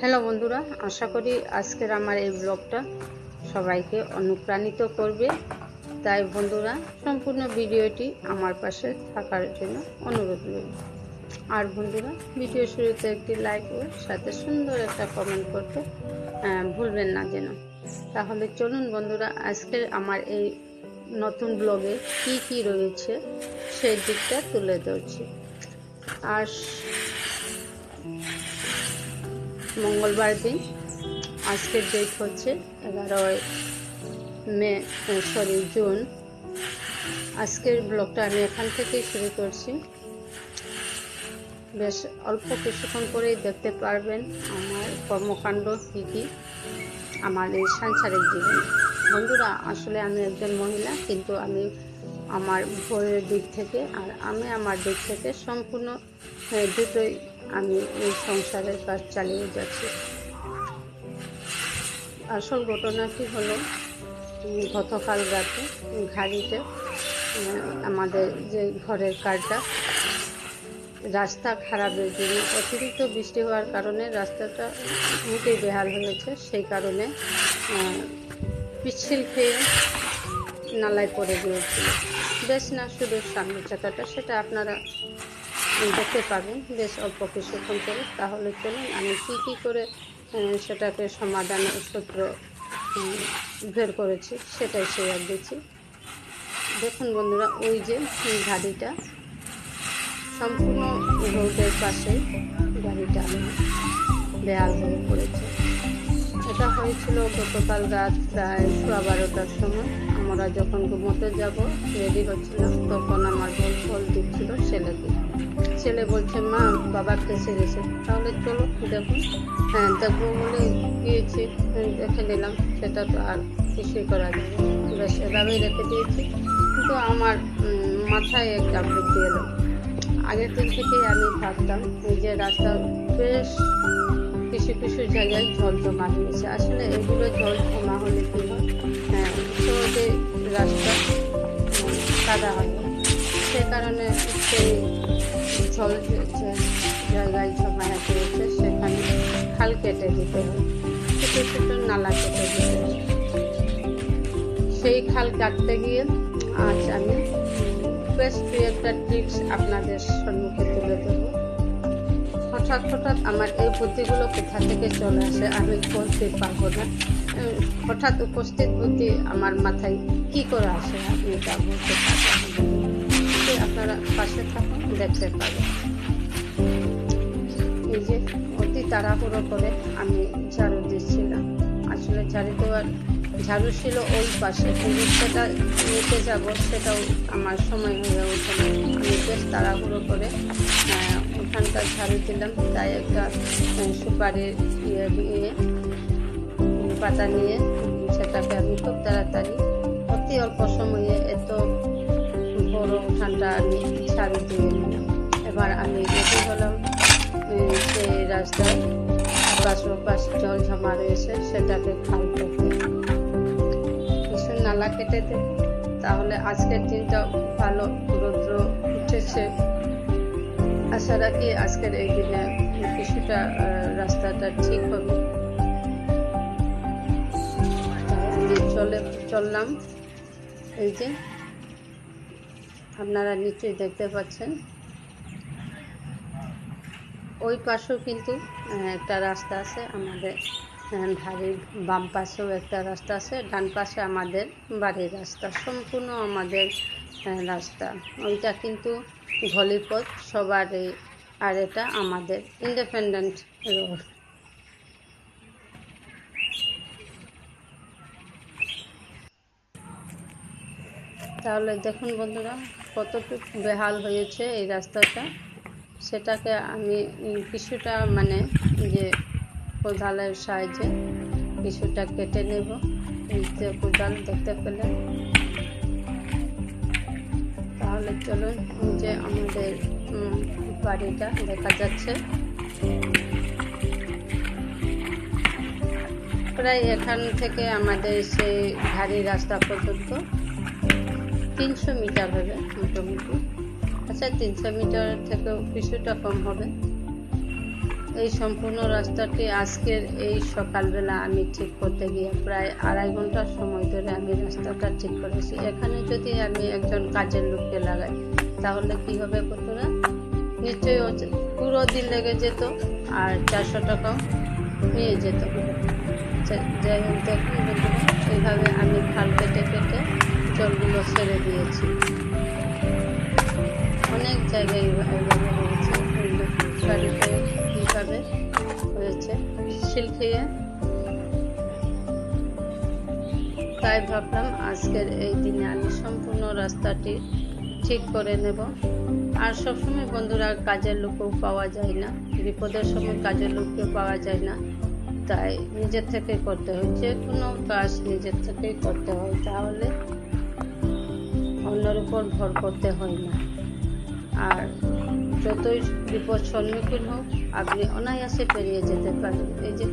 Hello বন্ধুরা, আশা করি আজকের আমার এই ব্লগটা সবাইকে অনুপ্রাণিত করবে। তাই বন্ধুরা, সম্পূর্ণ ভিডিওটি আমার পাশে থাকার জন্য অনুরোধ রইল। আর বন্ধুরা, ভিডিও শুরুতে একটি লাইক ও সাথে সুন্দর একটা কমেন্ট করতে ভুলবেন না যেন। তাহলে চলুন বন্ধুরা, আজকের আমার এই নতুন ব্লগে কি কি রয়েছে, সেই দিকটা তুলে ধরছি। আর মঙ্গলবার দিন। আজকের ডেট হচ্ছে এগারোই মে সরি, জুন। আজকের ব্লগটা আমি এখান থেকেই শুরু করছি। বেশ অল্প কিছুক্ষণ করেই দেখতে পারবেন আমার কর্মকাণ্ড কী কী, আমার এই সাংসারিক জীবন। বন্ধুরা, আসলে আমি একজন মহিলা, কিন্তু আমি আমার বইয়ের দিক থেকে আর আমি আমার দিক থেকে সম্পূর্ণ দুটোই আমি এই সংসারের কাজ চালিয়ে যাচ্ছি। আসল ঘটনাটি হলো গতকাল রাতে ঘাড়িতে আমাদের যে ঘরের কাজটা রাস্তা খারাপের জন্য অতিরিক্ত বৃষ্টি হওয়ার কারণে রাস্তাটা মোটেই বেহাল হয়েছে। সেই কারণে পিচ্ছিল খেয়ে নালায় পড়ে গিয়েছিল। বেশ না, শুধু সামনের চাকাটা, সেটা আপনারা দেখতে পাবেন, বেশ অল্প কিছুক্ষণ করে তাহলে চলুন, আমি কী কী করে সেটাকে সমাধানের সূত্র বের করেছি, সেটাই সে শেয়ার দিচ্ছি দেখুন বন্ধুরা, ওই যে গাড়িটা সম্পূর্ণ রোডের পাশে গাড়িটা বেহাল হয়ে পড়েছে। এটা হয়েছিল গতকাল রাত প্রায় সোয়া বারোটার সময়। আমরা যখন ঘুমোতে যাব, রেডি হচ্ছিলাম, তখন আমার বল ফল দিচ্ছিল ছেলেকে। ছেলে বলছে মা বাবা কেসে গেছে তাহলে চলো দেখুন হ্যাঁ দেখব বলে গিয়েছি হ্যাঁ, দেখে নিলাম সেটা তো আর কিছুই করা যাবে বেশ এভাবেই রেখে দিয়েছি। কিন্তু আমার মাথায় একটা বুদ্ধি এলো। আগের দিন থেকেই আমি ভাবতাম যে রাস্তা বেশ কিছু কিছু জায়গায় জল জমা হয়েছে। আসলে এগুলো জল জমা হলে কি হয়? হ্যাঁ রাস্তা কাদা হয় সে কারণে সেই জায়গায় জমা হয়েছে সেখানে খাল কেটে দিতে হয়। ছোটো ছোটো নালা কেটে দিতে হয়। সেই খাল কাটতে গিয়ে আজ আমি বেশ দু একটা টিপস আপনাদের সম্মুখে তুলে ধরবো। হঠাৎ হঠাৎ আমার এই বুদ্ধিগুলো কোথা থেকে চলে আসে, আমি বলতে পারব না। হঠাৎ উপস্থিত বুদ্ধি আমার মাথায় কি করে আসে, আপনি তা বলতে পারবেন? আপনারা পাশে থাকুন। দেখতে পাবেন এই যে অতি তাড়াহুড়ো করে আমি ঝাড়ু দিচ্ছিলাম। আসলে ঝাড়ু দেওয়ার ঝাড়ু ছিল ওই পাশে। কিন্তু সেটা নিতে যাব, সেটাও আমার সময় হয়ে ওঠে আমি বেশ তাড়াহুড়ো করে ওখানকার ঝাড়ু দিলাম। তাই একটা সুপারির ইয়ে দিয়ে পাতা নিয়ে সেটাকে আমি খুব তাড়াতাড়ি অতি অল্প সময়ে এত বড় উঠানটা আমি ঝাড়ু দিয়ে নিলাম। এবার আমি রেডি হলাম সেই রাস্তায় আপাশ ওপাশ জল জমা রয়েছে, সেটাকে খাল করতে। কিছু নালা কেটে দেব তাহলে আজকের দিনটা ভালো, রৌদ্র উঠেছে। আশা রাখি আজকের এই দিনে কিছুটা রাস্তাটা ঠিক হবে। চলে, চললাম। এই যে আপনারা নিশ্চয়ই দেখতে পাচ্ছেন। ওই পাশেও কিন্তু একটা রাস্তা আছে আমাদের ধারের বাম পাশেও একটা রাস্তা আছে। ডান পাশে আমাদের বাড়ির রাস্তা, সম্পূর্ণ আমাদের রাস্তা। ওইটা কিন্তু গলিপথ সবারই, আর এটা আমাদের ইন্ডিপেন্ডেন্ট রোড তাহলে দেখুন বন্ধুরা কতটুকু বেহাল হয়েছে এই রাস্তাটা, সেটাকে আমি কিছুটা মানে যে কোদালের সাহায্যে কিছুটা কেটে নেব। যে কোদাল দেখতে পেলেন। তাহলে চলুন যে আমাদের বাড়িটা দেখা যাচ্ছে। প্রায় এখান থেকে আমাদের সেই ভারী রাস্তা পর্যন্ত তিনশো মিটার হবে মোটামুটি। আচ্ছা তিনশো মিটার থেকেও কিছুটা কম হবে। এই সম্পূর্ণ রাস্তাটি আজকের এই সকালবেলা আমি ঠিক করতে গিয়ে প্রায় আড়াই ঘণ্টার সময় ধরে আমি রাস্তাটা ঠিক করেছি। এখানে যদি আমি একজন কাজের লোককে লাগাই, তাহলে কি হবে বন্ধুরা? নিশ্চয়ই পুরো দিন লেগে যেত আর চারশো টাকাও নিয়ে যেত। যা- যাই হোক, দেখুন বন্ধুরা, এইভাবে আমি খাল কেটে কেটে জলগুলো ছেড়ে দিয়েছি। অনেক জায়গায় হয়েছে। তাই ভাবলাম আজকের এই দিনে আমি সম্পূর্ণ রাস্তাটি ঠিক করে নেব। আর সবসময় বন্ধুরা কাজের লোকও পাওয়া যায় না। বিপদের সময় কাজের লোককেও পাওয়া যায় না। তাই নিজের থেকে করতে হয়। যে কোনো কাজ নিজের থেকেই করতে হয়। তাহলে অন্যের উপর ভর করতে হয় না। আর যতই বিপদ সম্মুখীন হোক আপনি অনায়াসে পেরিয়ে যেতে পারেন এই যে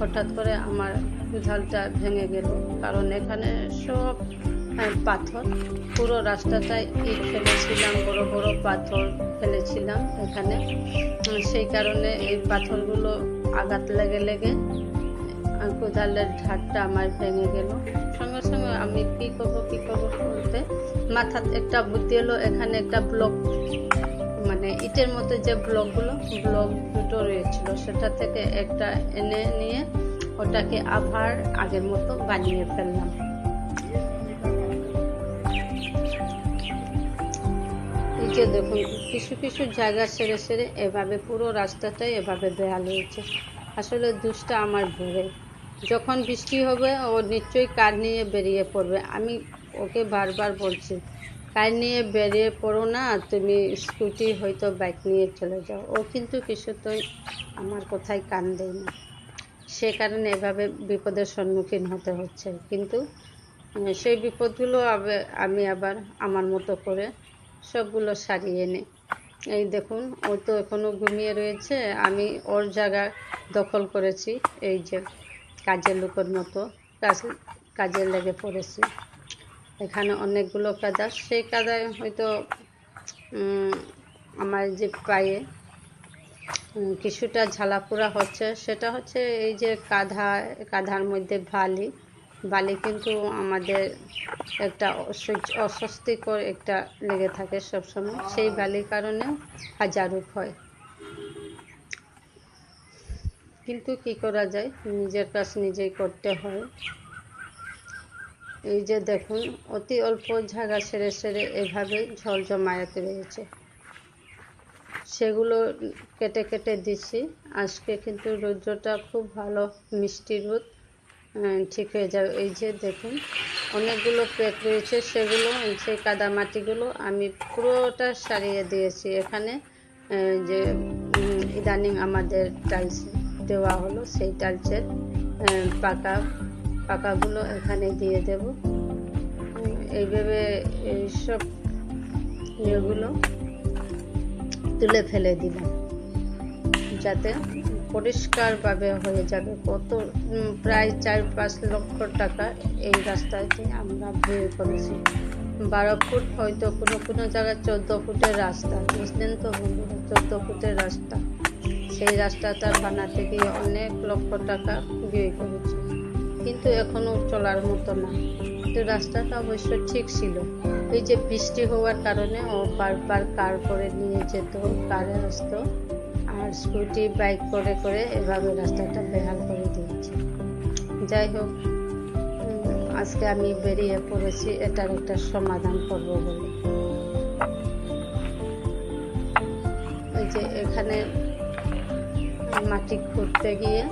হঠাৎ করে আমার দুধালটা ভেঙে গেল, কারণ এখানে সব পাথর। পুরো রাস্তাটায় ইট ফেলেছিলাম, বড় বড় পাথর ফেলেছিলাম এখানে। সেই কারণে এই পাথরগুলো আঘাত লেগে লেগে কোদালের ঝাড়টা আমার ভেঙে গেল। সঙ্গে সঙ্গে আমি কী করব কী করব বলতে মাথার একটা বুদ্ধি এলো, এখানে একটা ব্লক মানে ইটের মতো যে ব্লকগুলো ব্লক দুটো রয়েছিল। সেটা থেকে একটা এনে নিয়ে ওটাকে আবার আগের মতো বানিয়ে ফেললাম। যে দেখুন, কিছু কিছু জায়গা সেরে সেরে এভাবে পুরো রাস্তাটাই এভাবে দেয়াল হয়েছে। আসলে দুষ্টা আমার ভরে যখন বৃষ্টি হবে, ও নিশ্চয়ই কার নিয়ে বেরিয়ে পড়বে? আমি ওকে বারবার বলছি, কার নিয়ে বেরিয়ে পড়ো না, তুমি স্কুটি হয়তো বাইক নিয়ে চলে যাও। ও কিন্তু কিছুতেই আমার কোথায় কান দেয় না। সে কারণে এভাবে বিপদের সম্মুখীন হতে হচ্ছে। কিন্তু সেই বিপদগুলো আমি আবার আমার মতো করে সবগুলো সারিয়ে নিই। এই দেখুন, ও তো এখনও ঘুমিয়ে রয়েছে। আমি ওর জায়গা দখল করেছি। এই যে কাজের লোকের মতো কাজ কাজে লেগে পড়েছি। এখানে অনেকগুলো কাদা সেই কাদায় হয়তো আমার যে পায়ে কিছুটা ঝালাপুরা হচ্ছে, সেটা হচ্ছে এই যে কাঁধা, কাঁধার মধ্যে বালি। বালি কিন্তু আমাদের একটা অস্বস্তিকর একটা লেগে থাকে সবসময়। সেই বালির কারণে হাজারুক হয় কিন্তু কি করা যায়? নিজের কাজ নিজেই করতে হয়। এই যে দেখুন, অতি অল্প জায়গা সেরে সেরে এভাবে ঝল জমায়েত রয়েছে। সেগুলো কেটে কেটে দিছি আজকে কিন্তু রৌদ্রটা খুব ভালো, মিষ্টি রোদ ঠিক হয়ে যাবে। এই যে দেখুন, অনেকগুলো পেট রয়েছে, সেগুলো, এই যে কাদামাটিগুলো আমি পুরোটা সারিয়ে দিয়েছি। এখানে যে ইদানিং আমাদের টাইলস। দেওয়া হলো সেই আহ, পাকা পাকাগুলো এখানে দিয়ে দেব। এইভাবে এইসব ইয়েগুলো তুলে ফেলে দিলাম যাতে পরিষ্কারভাবে হয়ে যাবে। কত প্রায় চার পাঁচ লক্ষ টাকা এই রাস্তাতে আমরা ব্যয় করেছি। বারো ফুট হয়তো কোনো কোনো জায়গায় চোদ্দ ফুটের রাস্তা বুঝলেন তো বন্ধুরা? চোদ্দ ফুটের রাস্তা। সেই রাস্তাটা বানাতে গিয়ে অনেক লক্ষ টাকা ব্যয় করেছি। কিন্তু এখনও চলার মতো না। কিন্তু রাস্তাটা অবশ্য ঠিক ছিল। এই যে বৃষ্টি হওয়ার কারণে ও বারবার কার করে নিয়ে যেত, কারে আসতো, আর স্কুটি, বাইক করে করে এভাবে রাস্তাটা বেহাল করে দিয়েছে। যাই হোক আজকে আমি বেরিয়ে পড়েছি, এটার একটা সমাধান করব বলে। ওই যে এখানে মাটি খুঁড়তে গিয়ে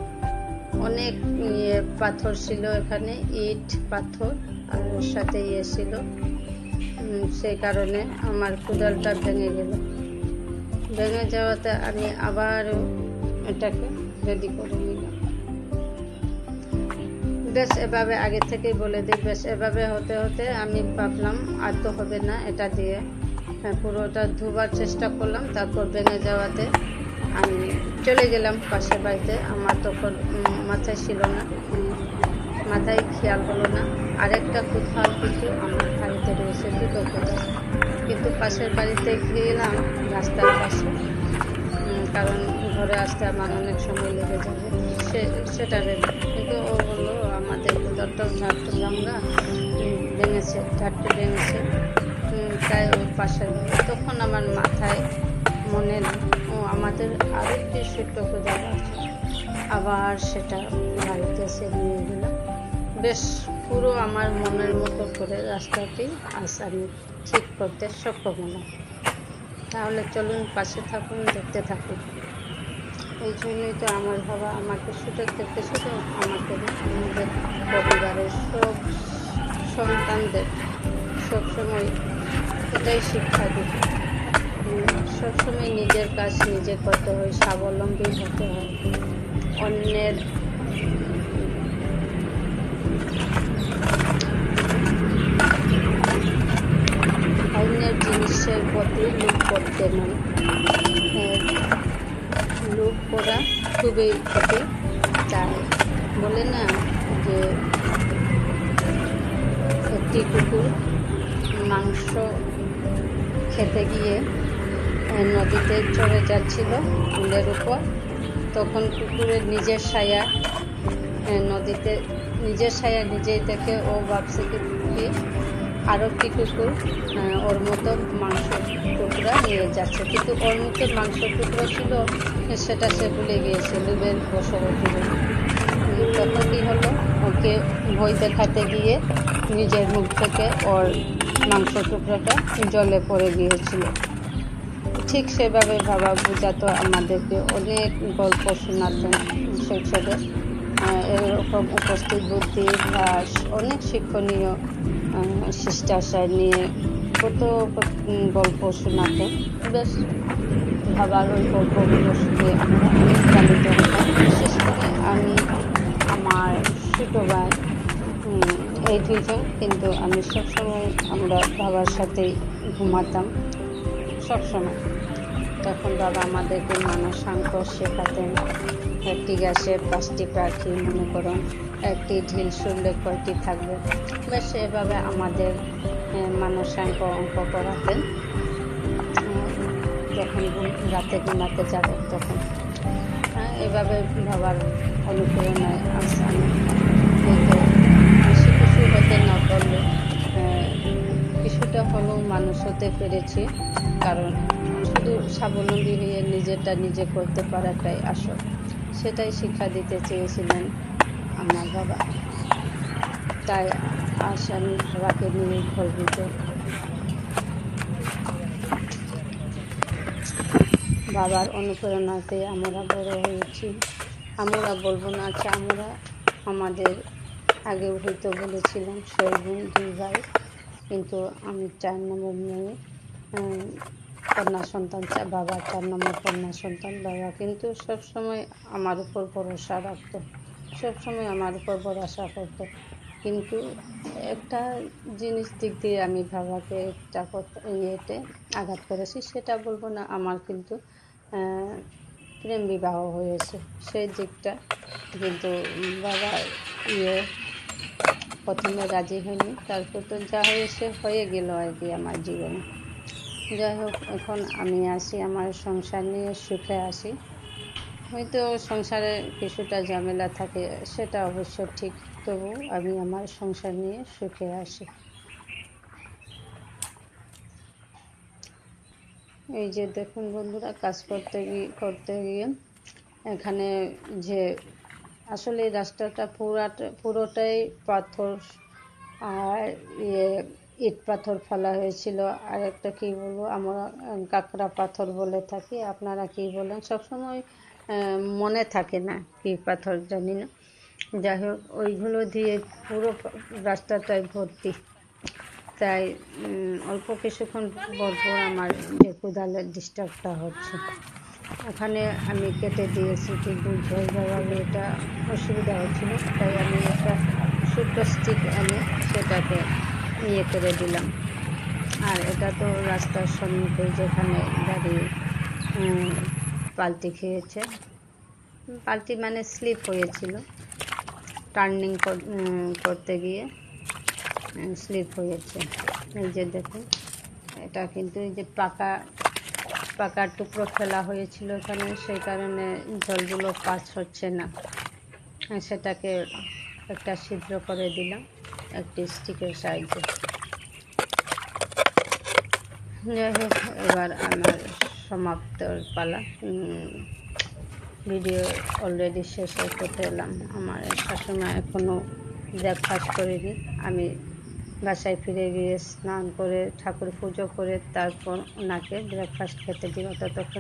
অনেক ইয়ে পাথর ছিল এখানে ইট পাথর আর ওর সাথে ইয়ে ছিল। সেই কারণে আমার কোদালটা ভেঙে গেল। ভেঙে যাওয়াতে আমি আবার এটাকে রেডি করে নিলাম। বেশ এভাবে আগে থেকেই বলে দিই বেশ এভাবে হতে হতে আমি ভাবলাম আর তো হবে না এটা দিয়ে। হ্যাঁ, পুরোটা ধোবার চেষ্টা করলাম তারপর ভেঙে যাওয়াতে আমি চলে গেলাম পাশের বাড়িতে। আমার তখন মাথায় ছিল না। মাথায় খেয়াল হলো না। আরেকটা কোথাও কিছু আমার বাড়িতে রয়েছে দুটো কোথাও। কিন্তু পাশের বাড়িতে গেলাম রাস্তার পাশে। কারণ ঘরে আসতে আমার অনেক সময় লেগে যাবে। সে সেটা ভেবে। কিন্তু ও বলল আমাদের কুদারটাও ঝাড়তে ভাঙ্গা উম, ভেঙেছে ঝাড়তে ভেঙেছে। তাই ওর পাশে। তখন আমার মাথায় মনে এলো, ও আমাদের আরও একটি ছোট্ট কুদার আছে আবার সেটা বাড়িতে এসে নিয়ে গেলাম বেশ পুরো আমার মনের মতো করে রাস্তাটি আজ আমি ঠিক করতে সক্ষম হলাম। তাহলে চলুন পাশে থাকুন দেখতে থাকুন। এই জন্যই তো আমার বাবা আমাকে সুযোগ থেকে শুধু আমাকে আমাদের পরিবারের সব সন্তানদের সবসময় এটাই শিক্ষা দিত। সবসময় নিজের কাজ নিজে করতে হয় স্বাবলম্বী হতে হয়। অন্যের অন্যের জিনিসের প্রতি লোভ করতে নয় হ্যাঁ, লোভ করা খুবই ক্ষতি। চায় বলে না যে একটি কুকুর মাংস খেতে গিয়ে নদীতে চলে যাচ্ছিল ফুলের উপর। তখন কুকুরের নিজের সায়া নদীতে নিজের সায়া নিজেই দেখে ও ভাবছে কি একটি কুকুর ওর মতো মাংস টুকরা নিয়ে যাচ্ছে। কিন্তু ওর মতো মাংস টুকরো ছিল সেটা সে ভুলে গিয়েছে হয়ে। উম, তখন কি হলো ওকে ভয় দেখাতে গিয়ে নিজের মুখ থেকে ওর মাংস টুকরোটা জলে পড়ে গিয়েছিল। ঠিক সেভাবে বাবা বোঝাতো আমাদেরকে অনেক গল্প শোনাতেন শৈশবে। এরকম উপস্থিত বুদ্ধি, ভাস, অনেক শিক্ষণীয় শিষ্টাচার নিয়ে কত গল্প শোনাতেন। বেশ বাবার ওই গল্পগুলো শুনে আমরা বিশেষ করে আমি, আমার ছোটো ভাই এই দুইজন কিন্তু আমি সবসময় আমরা বাবার সাথেই ঘুমাতাম সবসময়। তখন বাবা আমাদেরকে নানা মানসাঙ্ক শেখাতেন। একটি গাছে পাঁচটি পাখি, মনে করুন একটি ঢিল শুনলে কয়টি থাকবে? বেশ, এভাবে আমাদের মানসাঙ্ক অঙ্ক করাতেন। যখন রাতে ঘুমাতে যাব তখন। এভাবে বাবার অনুপ্রেরণায় আজ আমি বেশি কিছু হতে না পারলে কিছুটা হলেও মানুষ হতে পেরেছি। কারণ স্বাবলম্বী হয়ে নিজেরটা নিজে করতে পারাটাই আসল। সেটাই শিক্ষা দিতে চেয়েছিলেন আমার বাবা। তাই আজ আমি বাবাকে নিয়ে গর্বিত বাবার অনুপ্রেরণাতে আমরা বড় হয়েছি। আমরা বলব না যে আমরা আমাদের আগেও হয়তো বলেছিলাম ছয় বোন, দুই ভাই। কিন্তু আমি চার নম্বর মেয়ে কন্যা সন্তান বাবা চার নম্বর কন্যা সন্তান, বাবা কিন্তু সবসময় আমার উপর ভরসা রাখতো, সবসময় আমার উপর ভরসা করতো। কিন্তু একটা জিনিস দিক দিয়ে আমি বাবাকে একটা কথা, ইয়েতে আঘাত করেছি, সেটা বলব না, আমার কিন্তু প্রেম বিবাহ হয়েছে। সেই দিকটা কিন্তু বাবা ইয়ে প্রথমে রাজি হয়নি, তারপর তো যা হয়েছে, হয়ে গেল আর কি আমার জীবনে। যাই হোক, এখন আমি আসি, আমার সংসার নিয়ে সুখে আসি। হয়তো সংসারে কিছুটা ঝামেলা থাকে, সেটা অবশ্য ঠিক, তবু আমি আমার সংসার নিয়ে সুখে আসি। এই যে দেখুন বন্ধুরা, কাজ করতে গিয়ে করতে গিয়ে এখানে যে আসলে রাস্তাটা পুরাটা, পুরোটাই পাথর, আর ইয়ে ইট পাথর ফেলা হয়েছিল। আর একটা কী বলব, আমরা কাঁকড়া পাথর বলে থাকি। আপনারা কী বলেন? সবসময় মনে থাকে না কী পাথর জানি না। যাই হোক, ওইগুলো দিয়ে পুরো রাস্তাটাই ভর্তি। তাই অল্প কিছুক্ষণ পর আমার যে কোদালের ডিস্টার্বটা হচ্ছে। ওখানে আমি কেটে দিয়েছি, কিন্তু ঝোল যাওয়ার এটা অসুবিধা হচ্ছিল। তাই আমি একটা ছোট্ট স্টিক সেটাকে ইয়ে করে দিলাম। আর এটা তো রাস্তার সম্মুখে যেখানে গাড়ি পাল্টি খেয়েছে। পাল্টি মানে স্লিপ হয়েছিল। টার্নিং করতে গিয়ে স্লিপ হয়েছে। এই যে দেখুন, এটা কিন্তু এই যে পাকা পাকার টুকরো ফেলা হয়েছিল এখানে, সেই কারণে জলগুলো পাস হচ্ছে না। সেটাকে একটা ছিদ্র করে দিলাম। একটি স্টিকের সাহায্যে। যাই হোক এবার আমার সমাপ্তর পালা। ভিডিও অলরেডি শেষে করতে এলাম। আমার শাশুমা এখনও ব্রেকফাস্ট করিনি। আমি বাসায় ফিরে গিয়ে স্নান করে ঠাকুর পুজো করে তারপর ওনাকে ব্রেকফাস্ট খেতে দিব ততক্ষণ।